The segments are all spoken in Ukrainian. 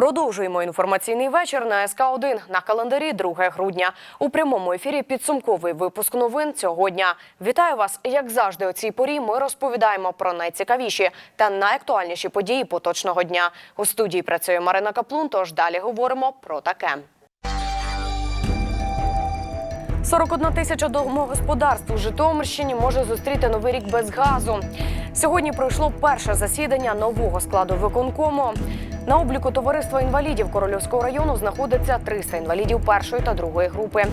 Продовжуємо інформаційний вечір на СК 1 на календарі 2 грудня. У прямому ефірі підсумковий випуск новин цього дня. Вітаю вас! Як завжди, у цій порі ми розповідаємо про найцікавіші та найактуальніші події поточного дня. У студії працює Марина Каплун. Тож далі говоримо про таке. 41 тисяча домогосподарств у Житомирщині може зустріти новий рік без газу. Сьогодні пройшло перше засідання нового складу виконкому. На обліку товариства інвалідів Корольовського району знаходиться 300 інвалідів першої та другої групи.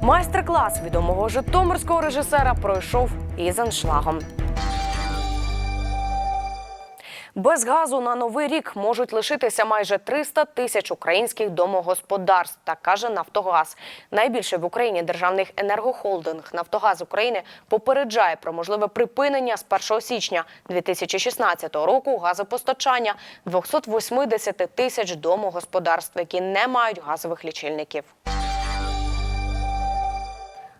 Майстер-клас відомого житомирського режисера пройшов із аншлагом. Без газу на новий рік можуть лишитися майже 300 тисяч українських домогосподарств, так каже Нафтогаз. Найбільше в Україні державний енергохолдинг Нафтогаз України попереджає про можливе припинення з 1 січня 2016 року газопостачання 280 тисяч домогосподарств, які не мають газових лічильників.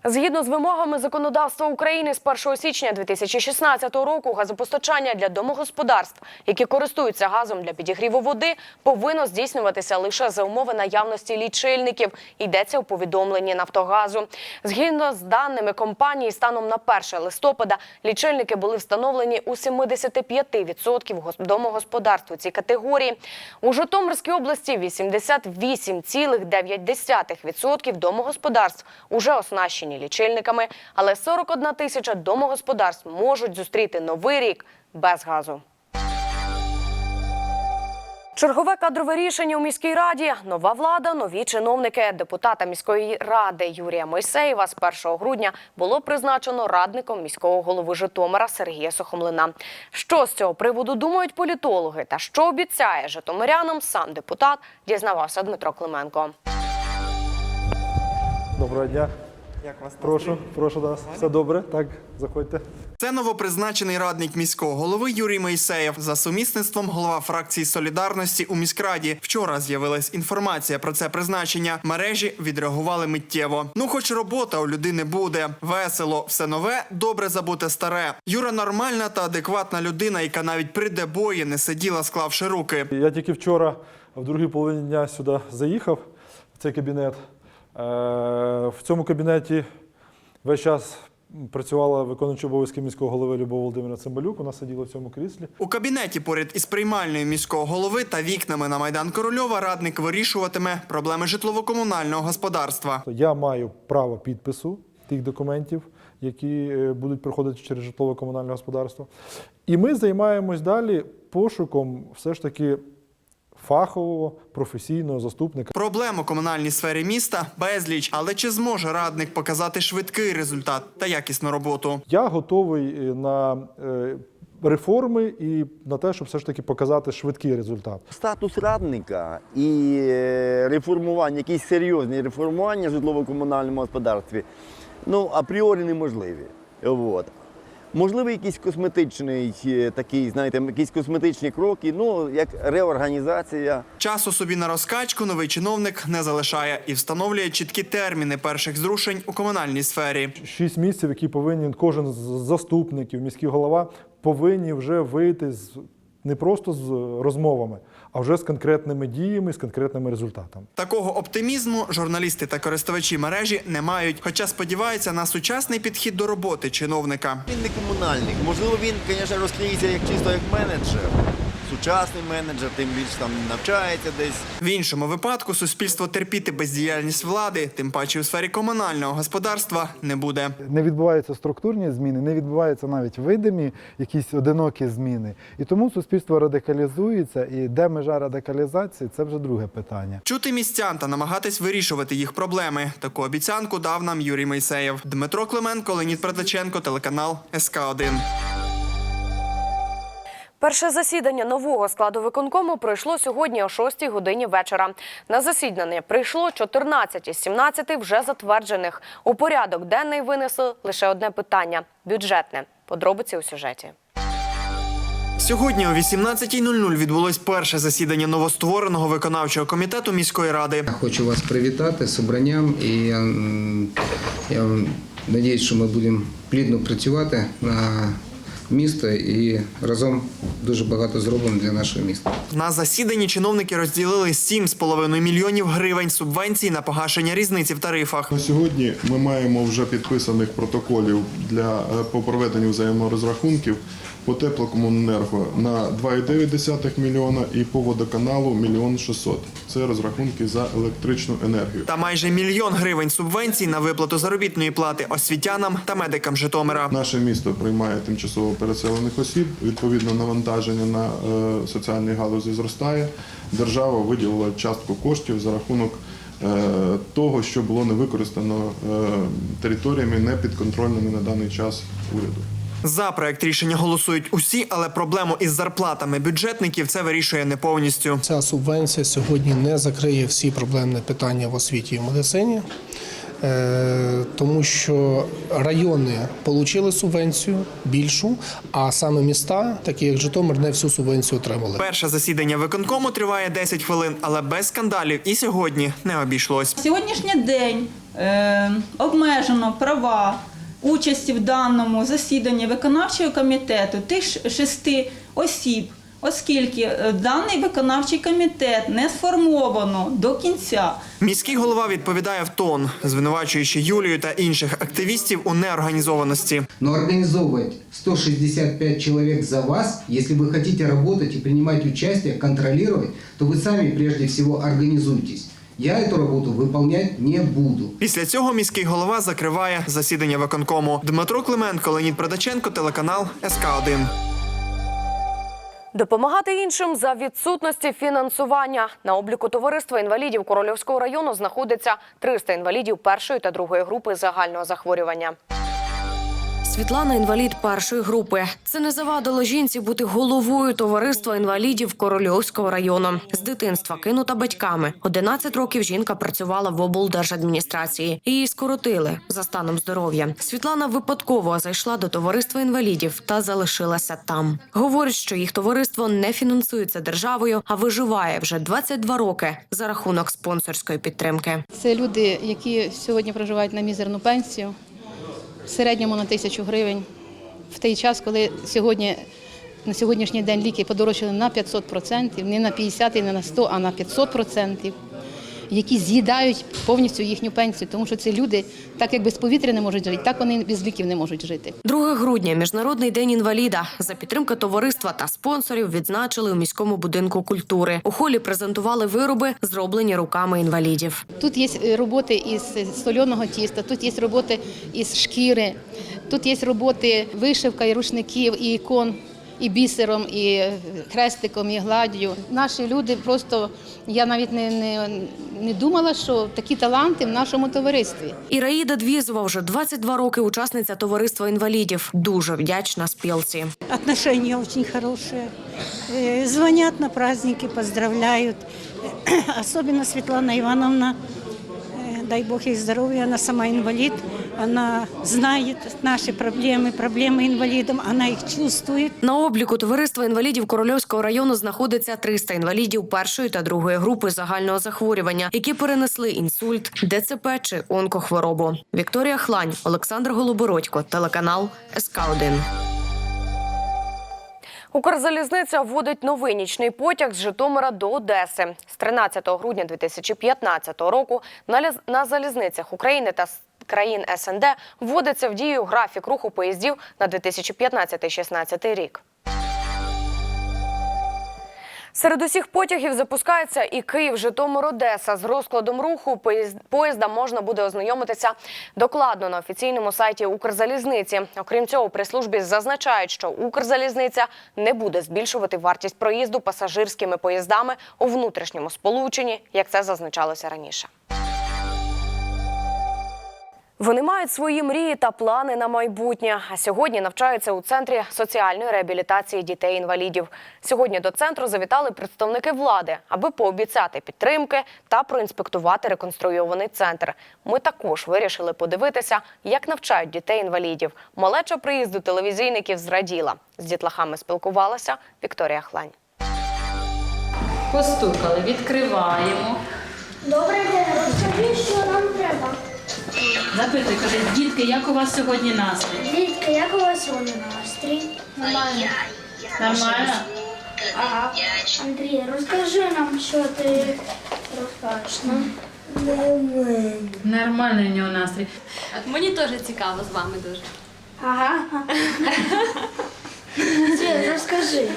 Згідно з вимогами законодавства України з 1 січня 2016 року газопостачання для домогосподарств, які користуються газом для підігріву води, повинно здійснюватися лише за умови наявності лічильників. Йдеться у повідомленні Нафтогазу. Згідно з даними компанії, станом на 1 листопада лічильники були встановлені у 75% гос- домогосподарств у цій категорії. У Житомирській області 88,9% домогосподарств уже оснащені лічильниками, але 41 тисяча домогосподарств можуть зустріти новий рік без газу. Чергове кадрове рішення у міській раді. Нова влада, нові чиновники. Депутата міської ради Юрія Мойсеєва з 1 грудня було призначено радником міського голови Житомира Сергія Сухомлина. Що з цього приводу думають політологи та що обіцяє житомирянам сам депутат, дізнавався Дмитро Клименко. Доброго дня. Як вас Прошу, прошу вас. Все добре? Так, заходьте. Це новопризначений радник міського голови Юрій Мойсеєв. За сумісництвом голова фракції Солідарності у міськраді. Вчора з'явилась інформація про це призначення. Мережі відреагували миттєво. Ну, хоч робота у людини буде. Весело, все нове, добре забуте старе. Юра нормальна та адекватна людина, яка навіть при дебої не сиділа, склавши руки. Я тільки вчора в другій половині дня сюди заїхав, в цей кабінет. Е, В цьому кабінеті весь час працювала виконуюча обов'язки міського голови Любов Володимира Цимбалюк. Вона сиділа в цьому кріслі. У кабінеті поряд із приймальною міського голови та вікнами на майдан Корольова радник вирішуватиме проблеми житлово-комунального господарства. Я маю право підпису тих документів, які е, будуть проходити через житлово-комунальне господарство. І ми займаємось далі пошуком все ж таки фахового професійного заступника. Проблем у комунальній сфері міста безліч, але чи зможе радник показати швидкий результат та якісну роботу? Я готовий е, на е, реформи і на те, щоб все ж таки показати швидкий результат. Статус радника і е, реформування, якісь серйозні реформування в житлово-комунальному господарстві, ну, апріорі неможливі. От. Можливо, якийсь косметичний е, такий, знаєте, якісь косметичні кроки, ну, як реорганізація. Часу собі на розкачку новий чиновник не залишає і встановлює чіткі терміни перших зрушень у комунальній сфері. Шість місяців, які повинен кожен з заступників, міський голова, повинні вже вийти з не просто з розмовами, а вже з конкретними діями, з конкретними результатами. Такого оптимізму журналісти та користувачі мережі не мають, хоча сподіваються на сучасний підхід до роботи чиновника. Він не комунальник. Можливо, він, звісно, розкриється як чисто як менеджер. Сучасний менеджер, тим більше там навчається десь. В іншому випадку суспільство терпіти бездіяльність влади, тим паче у сфері комунального господарства, не буде. не відбуваються структурні зміни, не відбуваються навіть видимі якісь одинокі зміни. І тому суспільство радикалізується, і де межа радикалізації це вже друге питання. Чути містян та намагатись вирішувати їх проблеми. Таку обіцянку дав нам Юрій Мойсеєв. Дмитро Клименко, Леонід Продаченко, телеканал СК 1 Перше засідання нового складу виконкому пройшло сьогодні о 6 годині вечора. На засідання прийшло 14 із 17 вже затверджених. У порядок денний винесли лише одне питання бюджетне. Подробиці у сюжеті. Сьогодні о 18.00 відбулось перше засідання новоствореного виконавчого комітету міської ради. Хочу вас привітати з обранням і я сподіваюся, що ми будемо плідно працювати на міста і разом дуже багато зробимо для нашого міста. На засіданні чиновники розділили 7,5 мільйонів гривень субвенцій на погашення різниці в тарифах. На сьогодні ми маємо вже підписаних протоколів для е, по проведенню взаєморозрахунків по теплокомуненерго на 2,9 мільйона і по водоканалу мільйон 600. Це розрахунки за електричну енергію. Та майже мільйон гривень субвенцій на виплату заробітної плати освітянам та медикам Житомира. Наше місто приймає тимчасово переселених осіб. Відповідно, навантаження на е, соціальній галузі зростає. Держава виділила частку коштів за рахунок е, того, що було не використано е, територіями непідконтрольними на даний час уряду. За проект рішення голосують усі, але проблему із зарплатами бюджетників це вирішує не повністю. Ця субвенція сьогодні не закриє всі проблемні питання в освіті і медицині, тому що райони отримали субвенцію більшу, а саме міста, такі як Житомир, не всю субвенцію отримали. Перше засідання виконкому триває 10 хвилин, але без скандалів і сьогодні не обійшлось. Сьогоднішній день е, обмежено права участі в даному засіданні виконавчого комітету тих шести осіб, оскільки е, даний виконавчий комітет не сформовано до кінця. Міський голова відповідає в тон, звинувачуючи Юлію та інших активістів у неорганізованості. Но организовывать 165 человек за вас, если вы хотите работать и принимать участие, контролировать, то вы сами прежде всего организуйтесь. Я эту работу выполнять не буду. Після цього міський голова закриває засідання виконкому. Дмитро Клименко, Леонід Продаченко, телеканал СК 1 Допомагати іншим за відсутності фінансування на обліку товариства інвалідів Корольовського району знаходиться 300 інвалідів першої та другої групи загального захворювання. Світлана інвалід першої групи. Це не завадило жінці бути головою товариства інвалідів Корольовського району. З дитинства кинута батьками. 11 років жінка працювала в облдержадміністрації. Її скоротили за станом здоров'я. Світлана випадково зайшла до товариства інвалідів та залишилася там. Говорить, що їх товариство не фінансується державою, а виживає вже 22 роки за рахунок спонсорської підтримки. Це люди, які сьогодні проживають на мізерну пенсію, в середньому на тисячу гривень. В той час, коли сьогодні, на сьогоднішній день ліки подорожчали на 500%, не на 50 і не на 100, а на 500%, які з'їдають повністю їхню пенсію, тому що це люди, так як без повітря не можуть жити, так вони без ліків не можуть жити. 2 грудня міжнародний день інваліда за підтримки товариства та спонсорів відзначили у міському будинку культури. У холі презентували вироби, зроблені руками інвалідів. Тут є е, роботи із стольоного тіста, тут є роботи із шкіри, тут є роботи вишивка і рушників, і ікон, і бісером, і е, хрестиком, і гладдю. Наші люди просто я навіть не, не, не думала, що такі таланти в нашому товаристві. Іраїда Двізова вже 22 роки учасниця товариства інвалідів. Дуже вдячна спілці. Отношения очень хорошие. Э, Звонят на праздники, поздравляют. Особенно Светлана Ивановна, э, дай бог ей здоровья, она сама инвалид. Она знает наши проблемы, проблемы инвалидам, она их чувствует. На обліку товариства інвалідів Корольовського району знаходиться 300 інвалідів першої та другої групи загального захворювання, які перенесли інсульт, ДЦП чи онкохворобу. Вікторія Хлань, Олександр Голобородько, телеканал СК 1 Укрзалізниця вводить новий нічний потяг з Житомира до Одеси. З 13 грудня 2015 року на залізницях України та країн СНД вводиться в дію графік руху поїздів на 2015-16 рік. Серед усіх потягів запускається і Київ, Житомир, Одеса. З розкладом руху поїзд- поїзда можна буде ознайомитися докладно на офіційному сайті Укрзалізниці. Окрім цього, при службі зазначають, що Укрзалізниця не буде збільшувати вартість проїзду пасажирськими поїздами у внутрішньому сполученні, як це зазначалося раніше. Вони мають свої мрії та плани на майбутнє. А сьогодні навчаються у центрі соціальної реабілітації дітей-інвалідів. Сьогодні до центру завітали представники влади, аби пообіцяти підтримки та проінспектувати реконструйований центр. Ми також вирішили подивитися, як навчають дітей-інвалідів. Малеча приїзду телевізійників зраділа. З дітлахами спілкувалася Вікторія Хлань. Постукали, відкриваємо. Добрий день, розкажіть, що. Запитуй, кажи, дітки, як у вас сьогодні настрій? Дітки, як у вас сьогодні настрій? Нормально. Нормально? Ага. Андрій, розкажи нам, що ти розкажеш нам. Нормальний у нього настрій. Мені теж цікаво з вами дуже. Ага. Розкажи.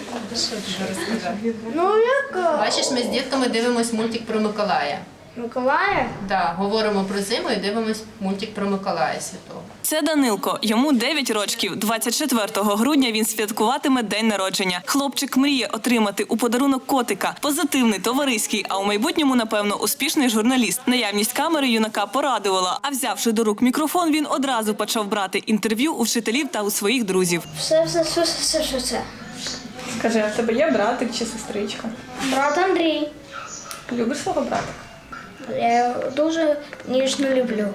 Ну, як Бачиш, ми з дітками дивимось мультик про Миколая. Миколая? Да, говоримо про зиму і дивимось мультик про Миколая Святого. Це Данилко. Йому 9 рочків. 24 грудня він святкуватиме день народження. Хлопчик мріє отримати у подарунок котика. Позитивний, товариський, а у майбутньому, напевно, успішний журналіст. Наявність камери юнака порадувала. А взявши до рук мікрофон, він одразу почав брати інтерв'ю у вчителів та у своїх друзів. Все, все, все, все, все, все, все. Скажи, а в тебе є братик чи сестричка? Брат Андрій. Любиш свого братика? Я дуже ніжно люблю.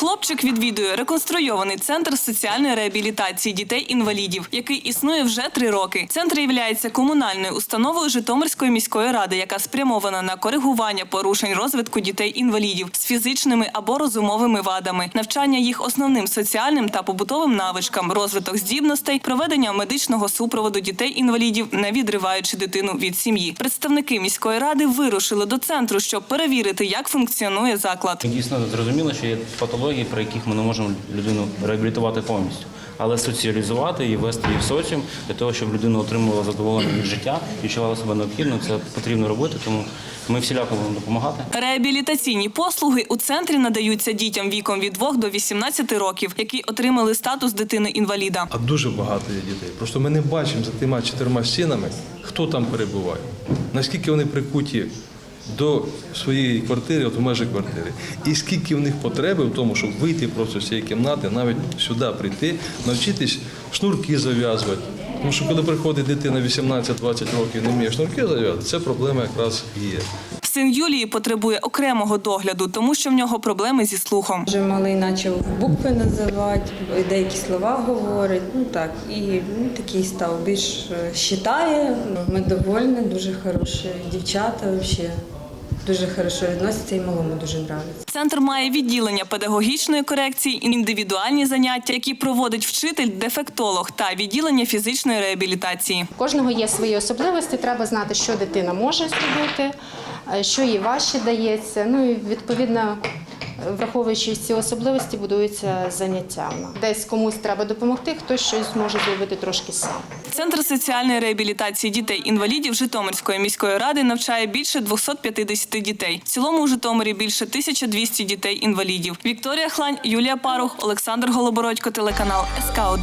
Хлопчик відвідує реконструйований центр соціальної реабілітації дітей-інвалідів, який існує вже три роки. Центр є комунальною установою Житомирської міської ради, яка спрямована на коригування порушень розвитку дітей-інвалідів з фізичними або розумовими вадами, навчання їх основним соціальним та побутовим навичкам, розвиток здібностей, проведення медичного супроводу дітей-інвалідів, не відриваючи дитину від сім'ї. Представники міської ради вирушили до центру, щоб перевірити, як функціонує заклад. Дійсно зрозуміло, що є патології, при яких ми не можемо людину реабілітувати повністю, але соціалізувати і вести її в соціум для того, щоб людина отримувала задоволення від життя, і відчувала себе необхідно. Це потрібно робити, тому ми всіляко будемо допомагати. Реабілітаційні послуги у центрі надаються дітям віком від 2 до 18 років, які отримали статус дитини-інваліда. А дуже багато є дітей. Просто ми не бачимо за тими чотирма стінами, хто там перебуває, наскільки вони прикуті до своєї квартири, от в межі квартири, і скільки в них потреби в тому, щоб вийти просто з цієї кімнати, навіть сюди прийти, навчитись шнурки зав'язувати. Тому що коли приходить дитина 18-20 років, не вміє шнурки зав'язати, це проблема якраз і є. Син Юлії потребує окремого догляду, тому що в нього проблеми зі слухом. Вже малий почав букви називати, деякі слова говорить. Ну так, і ну, такий став більш е, щитає. Ну, Ми довольні, дуже хороші дівчата взагалі. Дуже хорошо відносяться і малому дуже подобається. Центр має відділення педагогічної корекції, індивідуальні заняття, які проводить вчитель-дефектолог та відділення фізичної реабілітації. У кожного є свої особливості, треба знати, що дитина може зробити, е, що їй важче дається. Ну і відповідно. Враховуючи ці особливості, будуються заняття. Десь комусь треба допомогти, хтось щось зможе зробити трошки сам. Центр соціальної реабілітації дітей-інвалідів Житомирської міської ради навчає більше 250 дітей. В цілому у Житомирі більше 1200 дітей-інвалідів. Вікторія Хлань, Юлія Парух, Олександр Голобородько, телеканал СК 1